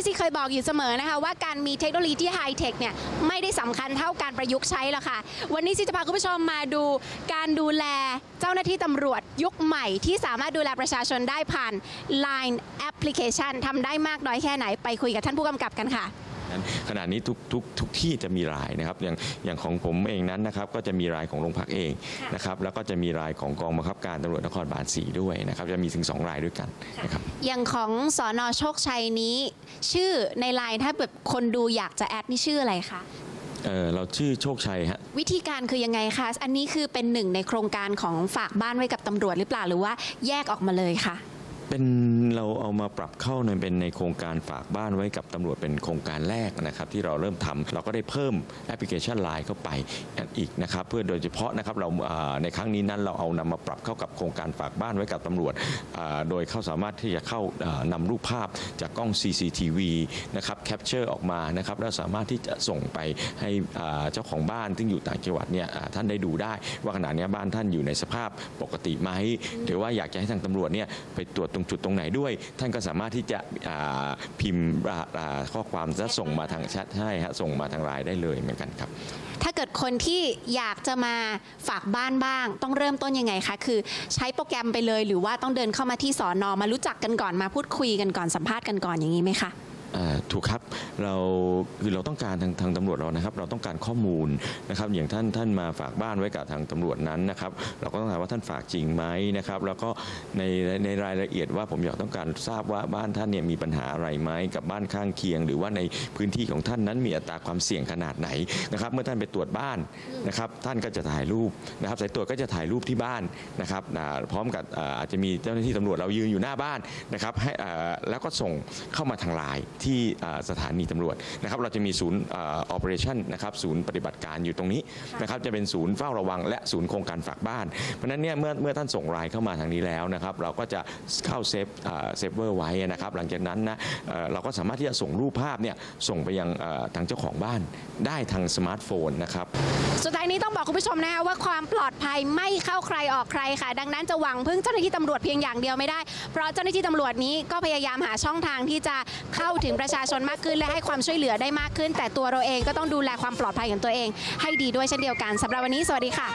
ที่ซีเคยบอกอยู่เสมอนะคะว่าการมีเทคโนโลยีที่ไฮเทคเนี่ยไม่ได้สำคัญเท่าการประยุกต์ใช้หรอกค่ะ วันนี้ซีจะพาคุณผู้ชมมาดูการดูแลเจ้าหน้าที่ตำรวจยุคใหม่ที่สามารถดูแลประชาชนได้ผ่าน Line Application ทำได้มากน้อยแค่ไหนไปคุยกับท่านผู้กำกับกันค่ะ นั้นขณะนี้ทุกทุกทุกที่จะมีรายนะครับอย่างอย่างของผมเองนั้นนะครับก็จะมีรายของโรงพักเองค่ะนะครับแล้วก็จะมีรายของกองบังคับการตำรวจนครบาลสีด้วยนะครับจะมีถึงสองรายด้วยกันนะครับอย่างของสอนอโชคชัยนี้ ชื่อในไลน์ถ้าแบบคนดูอยากจะแอดนี่ชื่ออะไรคะเอ่อเราชื่อโชคชัยฮะวิธีการคือยังไงคะ อันนี้คือเป็นหนึ่งในโครงการของฝากบ้านไว้กับตำรวจหรือเปล่าหรือว่าแยกออกมาเลยคะเป็น เราเอามาปรับเข้าในเป็นในโครงการฝากบ้านไว้กับตำรวจเป็นโครงการแรกนะครับที่เราเริ่มทำเราก็ได้เพิ่มแอปพลิเคชันไลน์เข้าไปอีกนะครับเพื่อโดยเฉพาะนะครับเราในครั้งนี้นั้นเราเอานำมาปรับเข้ากับโครงการฝากบ้านไว้กับตำรวจ โดยเขาสามารถที่จะเข้าอ่านำรูปภาพจากกล้อง CCTV นะครับแคปเจอร์ออกมานะครับแล้วสามารถที่จะส่งไปให้เจ้าของบ้านที่อยู่ต่างจังหวัดเนี่ยท่านได้ดูได้ ว่าขณะนี้บ้านท่านอยู่ในสภาพปกติไหมหรือว่าอยากจะให้ทางตำรวจเนี่ยไปตรวจตรงจุดตรงไหนด้วยท่านก็สามารถที่จะพิมพ์ข้อความและส่งมาทางแชทให้ฮะส่งมาทางไลน์ได้เลยเหมือนกันครับ ถ้าเกิดคนที่อยากจะมาฝากบ้านบ้าง ต้องเริ่มต้นยังไงคะคือใช้โปรแกรมไปเลย หรือว่าต้องเดินเข้ามาที่สอนอมารู้จักกันก่อนมาพูดคุยกันก่อนสัมภาษณ์กันก่อนอย่างนี้ไหมคะ ถูกครับเราคือเราต้องการทางทางตำรวจเรานะครับ เราต้องการข้อมูลนะครับ อย่างท่านท่านมาฝากบ้านไว้กับทางตำรวจนั้นนะครับ เราก็ต้องถามว่าท่านฝากจริงไหมนะครับ แล้วก็ในในรายละเอียดว่าผมอยากต้องการทราบว่าบ้านท่านเนี่ยมีปัญหาอะไรไหมกับบ้านข้างเคียง หรือว่าในพื้นที่ของท่านนั้นมีอัตราความเสี่ยงขนาดไหนนะครับ เมื่อท่านไปตรวจบ้านนะครับ ท่านก็จะถ่ายรูปนะครับสายตรวจก็จะถ่ายรูปที่บ้านนะครับพร้อมกับอาจจะมีเจ้าหน้าที่ตำรวจเรายืนอยู่หน้าบ้านนะครับให้แล้วก็ส่งเข้ามาทางไลน์ที่อ่าสถานีตำรวจนะครับเราจะมีศูนย์ออเปอเรชั่นนะครับศูนย์ปฏิบัติการอยู่ตรงนี้นะครับจะเป็นศูนย์เฝ้าระวังและศูนย์โครงการฝากบ้าน เพราะฉะนั้นเนี่ยเมื่อเมื่อท่านส่งไลน์เข้ามาทางนี้แล้วนะครับเราก็จะเข้าเซฟอ่าเซฟเวอร์ไว้นะครับหลังจากนั้นนะเอ่อเราก็สามารถที่จะส่งรูปภาพเนี่ยส่งไปยังเอ่อทางเจ้าของบ้านได้ทางสมาร์ทโฟนนะครับสุดท้ายนี้ต้องบอกคุณผู้ชมนะคะว่าความปลอดภัยไม่เข้าใครออกใครค่ะ ดังนั้นจะหวังพึ่งเจ้าหน้าที่ตำรวจเพียงอย่างเดียวไม่ได้ เพราะเจ้าหน้าที่ตำรวจนี้ก็พยายามหาช่องทางที่จะเข้าถึงประชาชนมากขึ้น และให้ความช่วยเหลือได้มากขึ้น แต่ตัวเราเองก็ต้องดูแลความปลอดภัยของตัวเอง ให้ดีด้วยเช่นเดียวกันสำหรับวันนี้สวัสดีค่ะ